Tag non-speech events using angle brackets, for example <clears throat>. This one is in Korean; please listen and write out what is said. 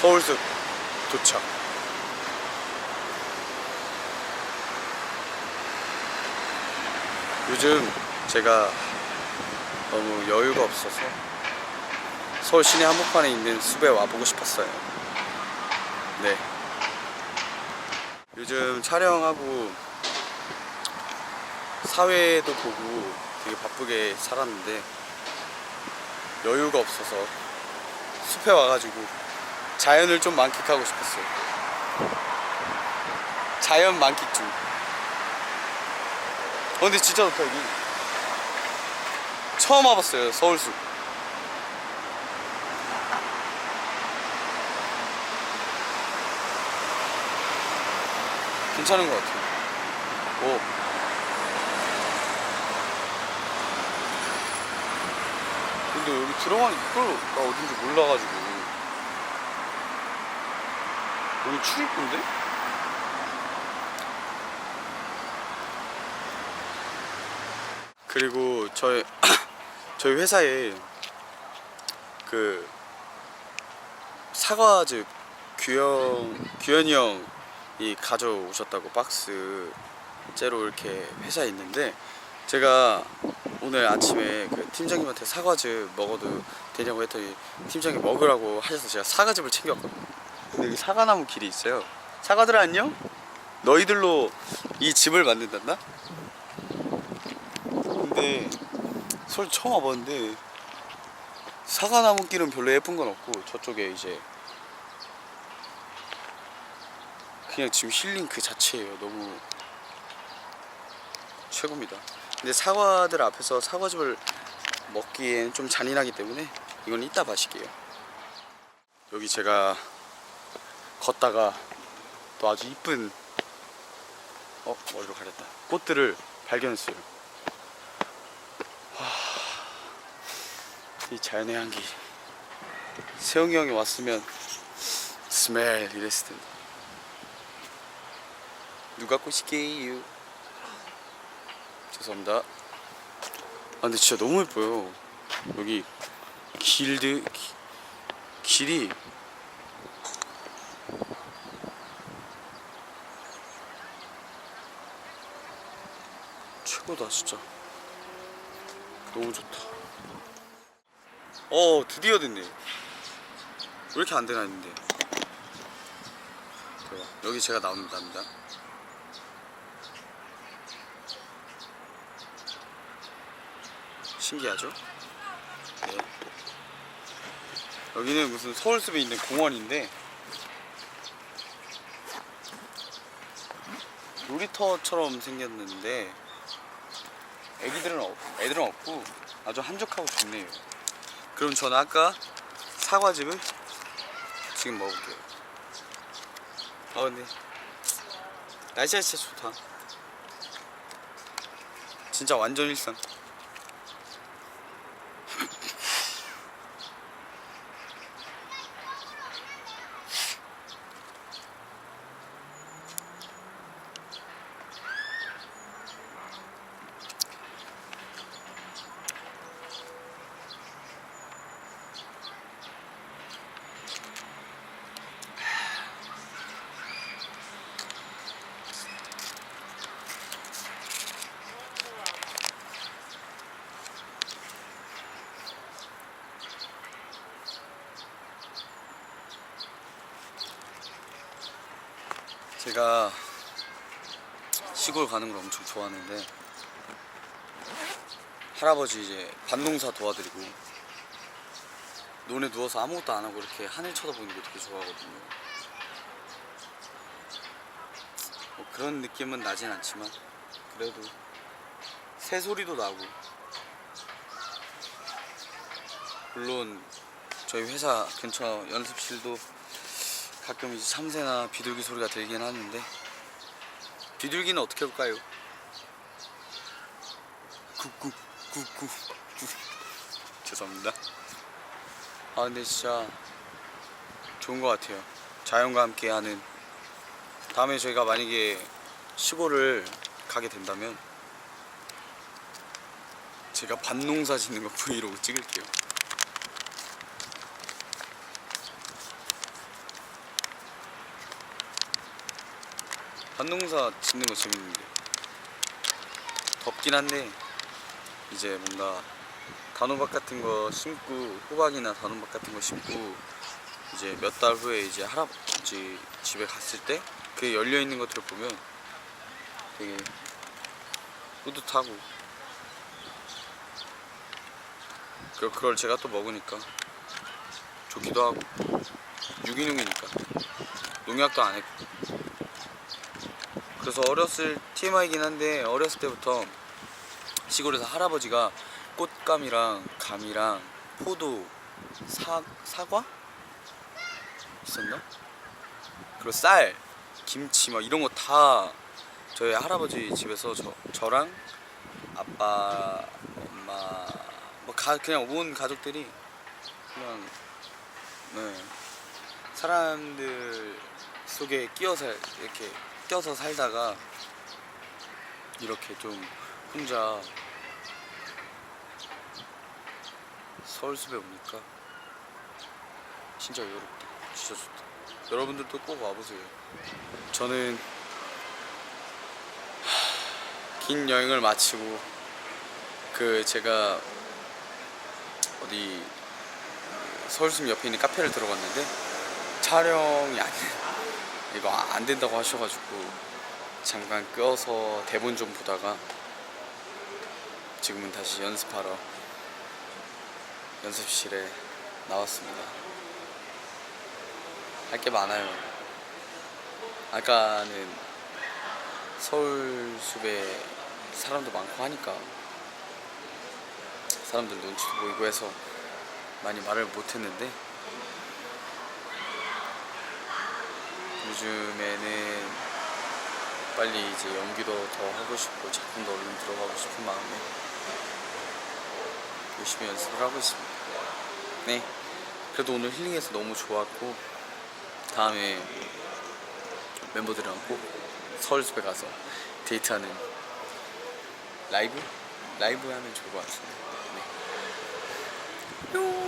서울숲 도착. 요즘 제가 너무 여유가 없어서 서울 시내 한복판에 있는 숲에 와보고 싶었어요. 네. 요즘 촬영하고 사회도 보고 되게 바쁘게 살았는데 여유가 없어서 숲에 와가지고 자연을 좀 만끽하고 싶었어요. 자연 만끽 중. 어, 근데 진짜 좋다 여기. 처음 와봤어요 서울숲. 괜찮은 것 같아요. 오. 근데 여기 들어가는 입구가 어딘지 몰라가지고 여기 출입구인데? 그리고 저희 <clears throat> 저희 회사에 그 사과즙 규영 규현이 형이 가져오셨다고 박스 째로 이렇게 회사에 있는데 제가 오늘 아침에 그 팀장님한테 사과즙 먹어도 되냐고 했더니 팀장이 먹으라고 하셔서 제가 사과즙을 챙겼거든요. 근데 여기 사과나무 길이 있어요. 사과들아 안녕? 너희들로 이 집을 만든단다? 근데 서울 처음 와봤는데 사과나무 길은 별로 예쁜 건 없고 저쪽에 이제 그냥 지금 힐링 그 자체예요. 너무 최고입니다. 근데 사과들 앞에서 사과즙을 먹기엔 좀 잔인하기 때문에 이건 이따 마실게요. 여기 제가 걷다가 또 아주 이쁜 어 머리로 가렸다 꽃들을 발견했어요. 와, 이 자연의 향기. 세영이 형이 왔으면 스멜 이랬을 텐데. 누가 꽃이게요? 죄송합니다. 아 근데 진짜 너무 예뻐요. 여기 길드 기- 길이 최고다 진짜. 너무 좋다. 어 드디어 됐네. 왜 이렇게 안 되나 했는데. 대박. 여기 제가 나온답니다. 신기하죠? 네. 여기는 무슨 서울숲에 있는 공원인데 놀이터처럼 생겼는데 애기들은 없, 애들은 없고 아주 한적하고 좋네요. 그럼 저는 아까 사과즙을 지금 먹을게요. 아 근데 날씨가 진짜 좋다. 진짜 완전 일상. 제가 시골 가는 걸 엄청 좋아하는데 할아버지 이제 밭농사 도와드리고 논에 누워서 아무것도 안 하고 이렇게 하늘 쳐다보는 거 되게 좋아하거든요. 뭐 그런 느낌은 나진 않지만 그래도 새 소리도 나고 물론 저희 회사 근처 연습실도 가끔 이제 참새나 비둘기 소리가 들긴 하는데 비둘기는 어떻게 볼까요? 쿠쿠 쿠 죄송합니다. 아 근데 진짜 좋은 것 같아요. 자연과 함께 하는 다음에 저희가 만약에 시골을 가게 된다면 제가 밭농사 짓는 거 브이로그 찍을게요. 밭농사 짓는 거 재밌는데. 덥긴 한데 이제 뭔가 단호박 같은 거 심고 호박이나 단호박 같은 거 심고 이제 몇 달 후에 이제 할아버지 집에 갔을 때 그 열려 있는 것들을 보면 되게 뿌듯하고 그 그걸 제가 또 먹으니까 좋기도 하고 유기농이니까 농약도 안 했고 그래서 어렸을 TMI이긴 한데 어렸을 때부터 시골에서 할아버지가 꽃감이랑 감이랑 포도 사 사과 있었나? 그리고 쌀, 김치 막 이런 거 다 저희 할아버지 집에서 저 저랑 아빠, 엄마 뭐 가, 그냥 온 가족들이 그냥 네 사람들 속에 끼어서 이렇게 껴서 살다가 이렇게 좀 혼자 서울숲에 오니까? 진짜 외롭다. 진짜 좋다. 여러분들도 꼭 와보세요. 저는 하, 긴 여행을 마치고 그 제가 어디 서울숲 옆에 있는 카페를 들어갔는데 촬영이 안 이거 안 된다고 하셔가지고 잠깐 끄어서 대본 좀 보다가 지금은 다시 연습하러 연습실에 나왔습니다. 할 게 많아요. 아까는 서울 숲에 사람도 많고 하니까 사람들 눈치도 보이고 해서 많이 말을 못했는데 요즘에는 빨리 이제 연기도 더 하고 싶고 작품도 얼른 들어가고 싶은 마음에 열심히 연습을 하고 있습니다. 네. 그래도 오늘 힐링해서 너무 좋았고 다음에 멤버들이랑 꼭 서울숲에 가서 데이트하는 라이브? 라이브 하면 좋을 것 같은데. 네. 뿅.